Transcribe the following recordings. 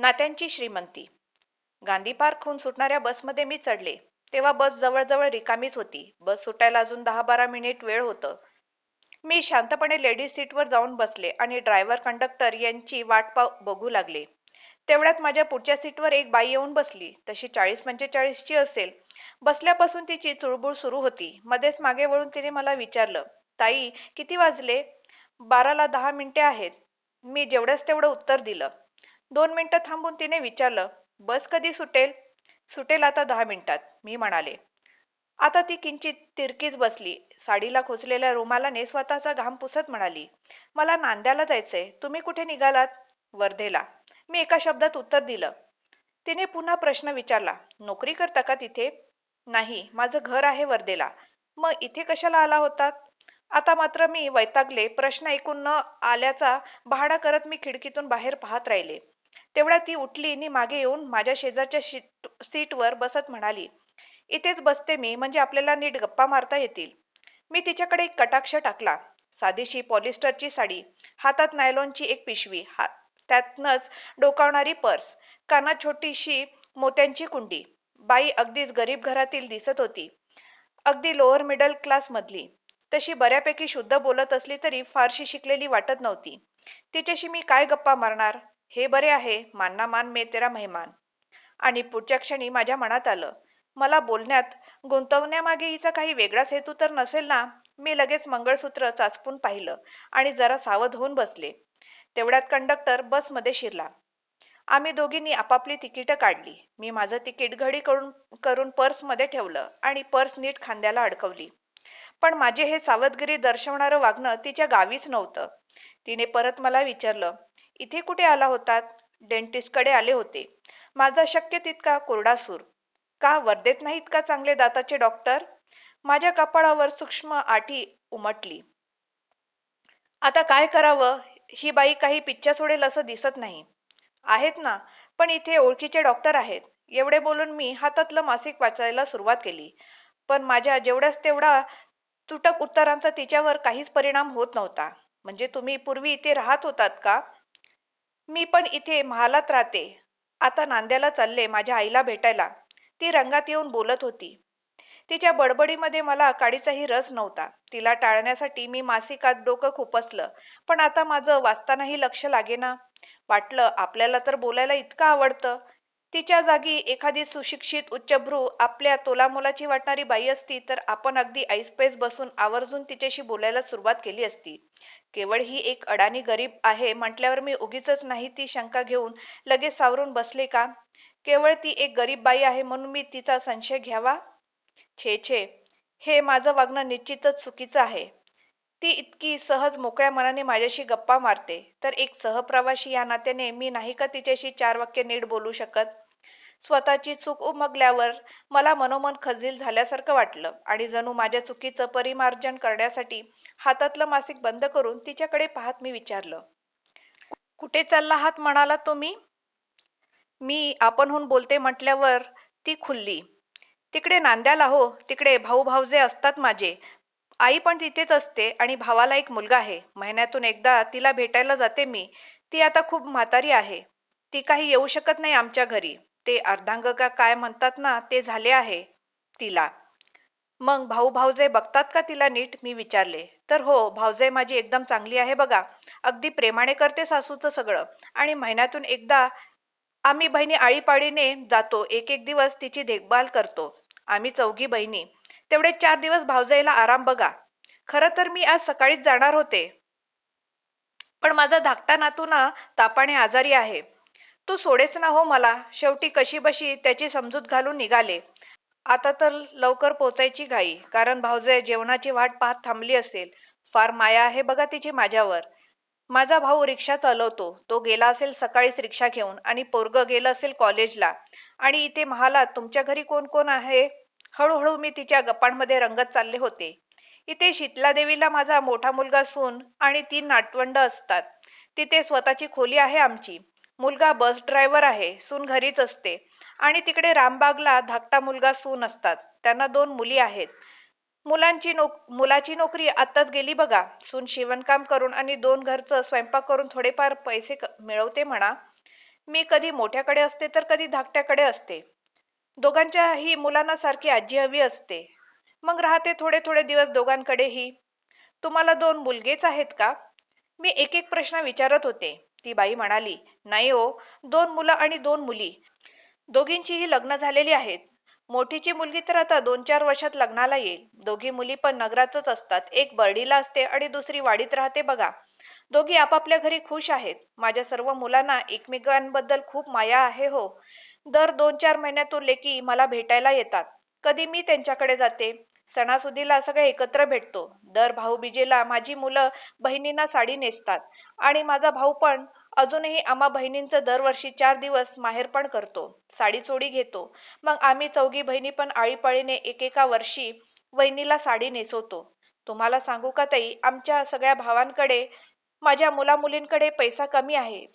नात्यांची श्रीमंती. गांधी पार्कहून सुटणाऱ्या बसमध्ये मी चढले. तेव्हा बस जवळजवळ रिकामीच होती. बस सुटायला अजून दहा बारा मिनिट वेळ होतं. मी शांतपणे लेडीज सीटवर जाऊन बसले आणि ड्रायव्हर कंडक्टर यांची वाट पाव बघू लागले. तेवढ्यात माझ्या पुढच्या सीटवर एक बाई येऊन बसली. तशी चाळीस पंचेचाळीसची असेल. बसल्यापासून तिची चुळबुळ सुरू होती. मध्येच मागे वळून तिने मला विचारलं ताई किती वाजले? बाराला दहा मिनिटे आहेत. मी जेवढंच तेवढं उत्तर दिलं. दोन मिनिटं थांबून तिने विचारलं बस कधी सुटेल? सुटेल आता दहा मिनिटात मी म्हणाले. आता ती किंचित तिरकीच बसली. साडीला खोचलेल्या रुमालाने स्वतःचा घाम पुसत म्हणाली मला नांद्याला जायचंय तुम्ही कुठे निघालात? वर्धेला. मी एका शब्दात उत्तर दिलं. तिने पुन्हा प्रश्न विचारला नोकरी करता का तिथे? नाही माझं घर आहे वर्धेला. मग इथे कशाला आला होतात? आता मात्र मी वैतागले प्रश्न ऐकून न आल्याचा बहाडा करत मी खिडकीतून बाहेर पाहत राहिले. तेवढ्या ती उठली आणि मागे येऊन माझ्या शेजारच्या शीट सीटवर बसत म्हणाली इथेच बसते मी म्हणजे आपल्याला नीट गप्पा मारता येतील. मी तिच्याकडे एक कटाक्ष टाकला साधीशी पॉलिस्टरची साडी हातात नायलॉनची एक पिशवी हात त्यातनच डोकावणारी पर्स कानात छोटीशी मोत्यांची कुंडी. बाई अगदीच गरीब घरातील दिसत होती. अगदी लोअर मिडल क्लास मधली. तशी बऱ्यापैकी शुद्ध बोलत असली तरी फारशी शिकलेली वाटत नव्हती. तिच्याशी मी काय गप्पा मारणार? हे बरे आहे मानना मान मे तेरा मेहमान. आणि पुढच्या क्षणी माझ्या मनात आलं मला बोलण्यात गुंतवण्यामागे हिचा काही वेगळाच हेतू तर नसेल ना? मी लगेच मंगळसूत्र चाचपून पाहिलं आणि जरा सावध होऊन बसले. तेवढ्यात कंडक्टर बसमध्ये शिरला. आम्ही दोघींनी आपापली तिकीटं काढली. मी माझं तिकीट घडी करून करून पर्समध्ये ठेवलं आणि पर्स नीट खांद्याला अडकवली. पण माझे हे सावधगिरी दर्शवणारं वागणं तिच्या गावीच नव्हतं. तिने परत मला विचारलं इथे कुठे आला होतात? डेंटिस्टकडे आले होते. माझा शक्य तितका कोरडा सूर का वर्धेत नाहीत का चांगले दाताचे डॉक्टर माझ्या कपाळावर सूक्ष्म आठी उमटली. आता काय करावं? ही बाई काही पिच्छा सोडेल असं दिसत नाही. आहेत ना पण इथे ओळखीचे डॉक्टर आहेत. एवढे बोलून मी हातातलं मासिक वाचायला सुरुवात केली. पण माझ्या जेवढ्याच तेवढा तुटक उत्तरांचा तिच्यावर काहीच परिणाम होत नव्हता. म्हणजे तुम्ही पूर्वी इथे राहत होतात का? मी पण इथे महालात राहते. आता नांद्याला चालले माझ्या आईला भेटायला. ती रंगात येऊन बोलत होती. तिच्या बडबडीमध्ये मला काडीचाही रस नव्हता. तिला टाळण्यासाठी मी मासिकात डोकं खुपसलं. पण आता माझं वाचतानाही लक्ष लागेना. वाटलं आपल्याला तर बोलायला इतकं आवडतं. तिच्या जागी एखादी सुशिक्षित उच्चभ्रू आपल्या तोलामोलाची वाटणारी बाई असती तर आपण अगदी ऐसपैस बसून आवर्जून तिच्याशी बोलायला सुरुवात केली असती. केवळ ही एक अडाणी गरीब आहे म्हटल्यावर मी उगीच नाही ती शंका घेऊन लगेच सावरून बसले का? केवळ ती एक गरीब बाई आहे म्हणून मी तिचा संशय घ्यावा? छे छे. हे माझं वागणं निश्चितच चुकीचं आहे. ती इतकी सहज मोकळ्या मनाने माझ्याशी गप्पा मारते. तर एक सहप्रवाशी या नात्याने मी नाही का तिच्याशी चार वाक्य नीट बोलू शकत? स्वतःची चूक उमगल्यावर मला मनोमन खजील झाल्यासारखं वाटलं आणि जणू माझ्या चुकीचं परिमार्जन करण्यासाठी हातातलं मासिक बंद करून तिच्याकडे पाहत मी विचारलं कुठे चालला आहात म्हणाला तुम्ही? मी आपणहून बोलते म्हटल्यावर ती खुल्ली. तिकडे नांद्याला हो तिकडे भाऊ भाऊजे असतात माझे. आई पण तिथेच असते आणि भावाला एक मुलगा आहे. महिन्यातून एकदा तिला भेटायला जाते मी. ती आता खूप म्हातारी आहे. ती काही येऊ शकत नाही आमच्या घरी. ते अर्धांग का काय म्हणतात ना ते झाले आहे तिला. मग भाऊ भाऊजे बघतात का तिला नीट? मी विचारले. तर हो भाऊजे माझी एकदम चांगली आहे बघा. अगदी प्रेमाने करते सासूचं सगळं. आणि महिन्यातून एकदा आम्ही बहिणी आळीपाळीने जातो. एक एक दिवस तिची देखभाल करतो. आम्ही चौघी बहिणी. तेवढे चार दिवस भावजाईला आराम बघा. खरं तर मी आज सकाळीच जाणार होते. पण माझा धाकटा नातू ना तापाने आजारी आहे. तू सोडेच ना हो मला. शेवटी कशी बशी त्याची समजूत घालून निघाले. आता तर लवकर पोचायची घाई कारण भाऊजे जेवणाची वाट पाहत थांबली असेल. फार माया आहे बघा तिची माझ्यावर. माझा भाऊ रिक्षा चालवतो. तो गेला असेल सकाळीच रिक्षा घेऊन आणि पोरग गेलं असेल कॉलेजला. आणि इथे महाला तुमच्या घरी कोण कोण आहे? हळूहळू मी तिच्या गप्पांमध्ये रंगत चालले होते. इथे शीतला देवीला माझा मोठा मुलगा सून आणि तीन नाटवंड असतात. तिथे स्वतःची खोली आहे आमची. मुलगा बस ड्रायव्हर आहे सून घरीच असते. आणि तिकडे रामबागला धाकटा मुलगा सून असतात. त्यांना दोन मुली आहेत. मुलांची नोक मुलाची नोकरी आत्ताच गेली बघा. सून शिवणकाम करून आणि दोन घरचं स्वयंपाक करून थोडेफार पैसे क- मिळवते म्हणा. मी कधी मोठ्याकडे असते तर कधी धाकट्याकडे असते. दोघांच्याही मुलांना सारखी आजी हवी असते. मग राहते थोडे थोडे दिवस दोघांकडेही. तुम्हाला दोन मुलगेच आहेत का? मी एक एक प्रश्न विचारत होते. ती बाई म्हणाली नाही हो दोन मुलं आणि दोन मुली. दोघींचीही लग्न झालेली आहेत. मोठीची मुलगी तर आता दोन चार वर्षात लग्नाला येईल. दोघी मुली पण नगरातच असतात. एक बर्डीला असते आणि दुसरी वाडीत राहते बघा. दोघी आपापल्या घरी खुश आहेत. माझ्या सर्व मुलांना एकमेकांबद्दल खूप माया आहे हो. दर दोन चार महिन्यातून लेकी मला भेटायला येतात. कधी मी त्यांच्याकडे जाते? सणासुदीला सगळे एकत्र भेटतो. दर भाऊबीजेला माझी मुलं बहिणींना साडी नेसतात. आणि माझा भाऊ पण अजूनही आम्हा बहिणींचं दरवर्षी चार दिवस माहेर पण करतो. साडी चोडी घेतो. मग आम्ही चौघी बहिणी पण आळीपाळीने एकेका वर्षी वहिनीला साडी नेसवतो. तुम्हाला सांगू का ताई आमच्या सगळ्या भावांकडे माझ्या मुलामुलींकडे पैसा कमी आहे.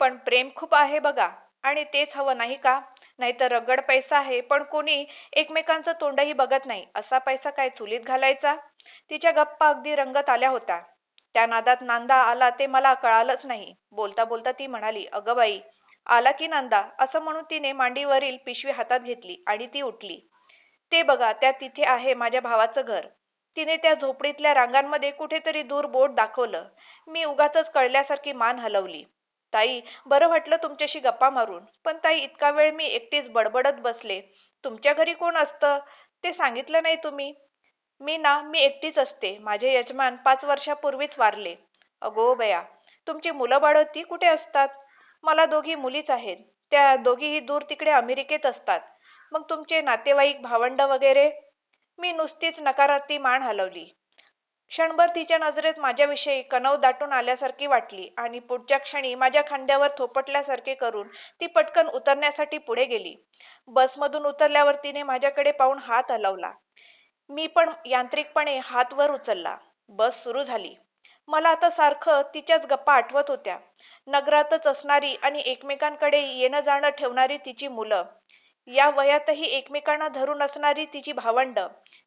पण प्रेम खूप आहे बघा. आणि तेच हवं नाही का? नाहीतर रगड पैसा आहे पण कोणी एकमेकांचं तोंडही बघत नाही. असा पैसा काय चुलीत घालायचा? तिच्या गप्पा अगदी रंगत आल्या होत्या. त्या नादात नांदा आला ते मला कळालंच नाही. बोलता बोलता ती म्हणाली अगं बाई आला की नांदा? असं म्हणून तिने मांडीवरील पिशवी हातात घेतली आणि ती उठली. ते बघा त्या तिथे आहे माझ्या भावाचं घर. तिने त्या झोपडीतल्या रांगांमध्ये कुठेतरी दूर बोट दाखवलं. मी उगाच कळल्यासारखी मान हलवली. ताई बरं वाटलं तुमच्याशी गप्पा मारून. पण ताई इतका वेळ मी एकटीच बडबडत बसले. तुमच्या घरी कोण असतं? ते सांगितलं नाही तुम्ही. मी ना मी एकटीच असते. माझे यजमान पाच वर्षापूर्वीच वारले. अगो बया तुमची मुलं बाळ ती कुठे असतात? मला दोघी मुलीच आहेत. त्या दोघीही दूर तिकडे अमेरिकेत असतात. मग तुमचे नातेवाईक भावंड वगैरे? मी नुसतीच नकारार्थी मान हलवली. क्षणभर तिच्या नजरेत माझ्याविषयी कणव दाटून आल्यासारखी वाटली आणि पुढच्या क्षणी माझ्या खांद्यावर थोपटल्यासारखे करून ती पटकन उतरण्यासाठी पुढे गेली. बसमधून उतरल्यावर तिने माझ्याकडे पाहून हात हलवला. मी पण यांत्रिकपणे हात वर उचलला. बस सुरू झाली. मला आता सारखं तिच्याच गप्पा आठवत होत्या. नगरातच असणारी आणि एकमेकांकडे येणं जाणं ठेवणारी तिची मुलं. या वयातही एकमेकांना धरून असणारी तिची भावंड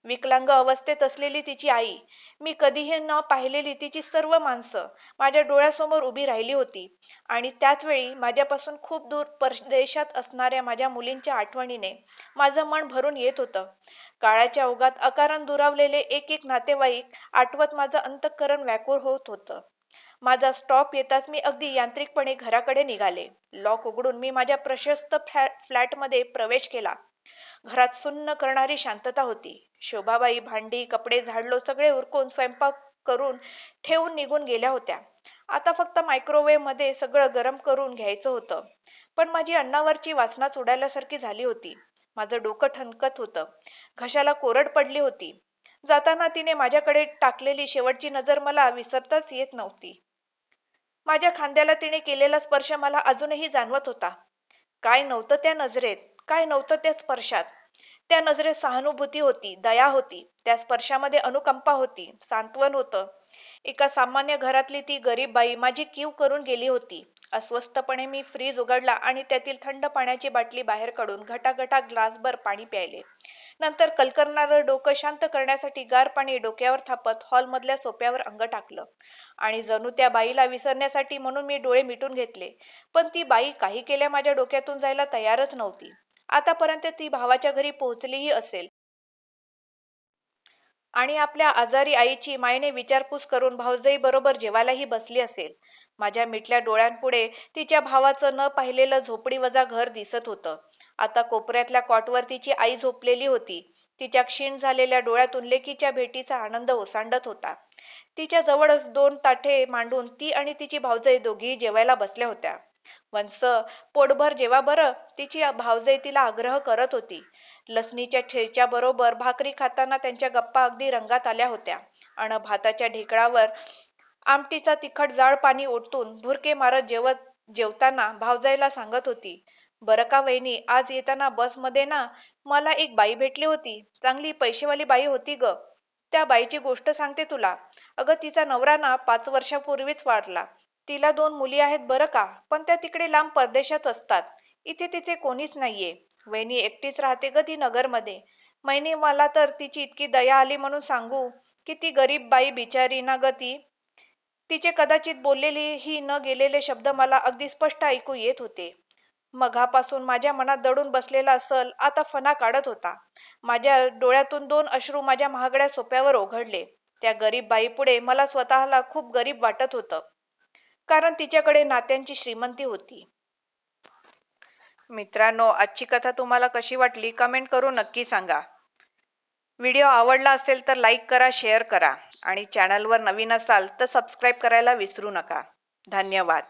विकलांग अवस्थेत असलेली तिची आई मी कधीही न पाहिलेली तिची सर्व माणसं माझ्या डोळ्यासमोर उभी राहिली होती. आणि त्याच वेळी माझ्यापासून खूप दूर परदेशात असणाऱ्या माझ्या मुलींच्या आठवणीने माझं मन भरून येत होतं. काळाच्या ओघात अकारण दुरावलेले एक एक नातेवाईक आठवत माझं अंतःकरण व्याकुळ होत होतं. माझा स्टॉप येताच मी अगदी यांत्रिकपणे घराकडे निघाले. लॉक उघडून मी माझ्या प्रशस्त फ्लॅटमध्ये प्रवेश केला. घरात सुन्न करणारी शांतता होती. शोभाबाई भांडी कपडे झाडलो सगळे उरकून स्वयंपाक करून ठेवून निघून गेल्या होत्या. आता फक्त मायक्रोवेव्हमध्ये सगळं गरम करून घ्यायचं होतं. पण माझी अन्नावरची वासना उडाल्यासारखी झाली होती. माझं डोकं ठणकत होतं. घशाला कोरड पडली होती. जाताना तिने माझ्याकडे टाकलेली शेवटची नजर मला विसरताच येत नव्हती. माझ्या खांद्याला तिने केलेला स्पर्श मला अजूनही जाणवत होता. काय नव्हतं त्या नजरेत काय नव्हतं त्या स्पर्शात. त्या नजरेत सहानुभूती होती दया होती. त्या स्पर्शामध्ये अनुकंपा होती सांत्वन होतं. एका सामान्य घरातली ती गरीब बाई माझी कीव करून गेली होती. अस्वस्थपणे मी फ्रीज उघडला आणि त्यातील थंड पाण्याची बाटली बाहेर काढून घटाघटा ग्लासभर पाणी प्यायले. नंतर कलकरणारं डोकं शांत करण्यासाठी गार पाणी डोक्यावर थापत हॉलमधल्या सोप्यावर अंग टाकलं. आणि जणू त्या बाईला विसरण्यासाठी म्हणून मी डोळे मिटून घेतले. पण ती बाई काही केल्या माझ्या डोक्यातून जायला तयारच नव्हती. आतापर्यंत ती भावाच्या घरी पोहोचलीही असेल. आणि आपल्या आजारी आईची मायने विचारपूस करून भाऊजाई बरोबर जेवायलाही बसली असेल. माझ्या मिटल्या डोळ्यांपुढे तिच्या भावाचं न पाहिलेलं झोपडी वजा घर दिसत होतं. आता कोपऱ्यातल्या कॉटवर तिची आई झोपलेली होती. तिच्या क्षीण झालेल्या डोळ्यातून लेकीच्या भेटीचा आनंद ओसांडत होता. तिच्या जवळच दोन ताठे मांडून ती आणि तिची भाऊजाई दोघीही जेवायला बसल्या होत्या. वंस पोटभर जेवा बरं तिची भावजय तिला आग्रह करत होती. लसणीच्या ठेच्या बरोबर भाकरी खाताना त्यांच्या गप्पा अगदी रंगात आल्या होत्या. अन भाताच्या ढेकळावर आमटीचा तिखट जाळ पाणी ओतून भुरके मारत जेवत जेवताना भावजाईला सांगत होती बरं का वहिनी आज येताना बसमध्ये ना मला एक बाई भेटली होती. चांगली पैसेवाली बाई होती ग. त्या बाईची गोष्ट सांगते तुला. अगं तिचा नवरा ना पाच वर्षापूर्वीच वाढला. तिला दोन मुली आहेत बरं का पण त्या तिकडे लांब परदेशात असतात. इथे तिचे कोणीच नाहीये. वहिनी एकटीच राहते ग ती नगरमध्ये. मैनी मला तर तिची इतकी दया आली म्हणून सांगू की ती गरीब बाई बिचारी ना ग ती. तिचे कदाचित बोललेली ही न गेलेले शब्द मला अगदी स्पष्ट ऐकू येत होते. मघापासून माझ्या मनात दडून बसलेला सल आता फणा काढत होता. माझ्या डोळ्यातून दोन अश्रू माझ्या महागड्या सोप्यावर ओघडले त्या गरीब बाईपुढे मला स्वतःला खूप गरीब वाटत होतं. कारण तिच्याकडे नात्यांची श्रीमंती होती. मित्रांनो आजची कथा तुम्हाला कशी वाटली कमेंट करून नक्की सांगा. व्हिडिओ आवडला असेल तर लाईक करा शेअर करा. आणि चॅनलवर नवीन असाल तर सबस्क्राईब करायला विसरू नका. धन्यवाद.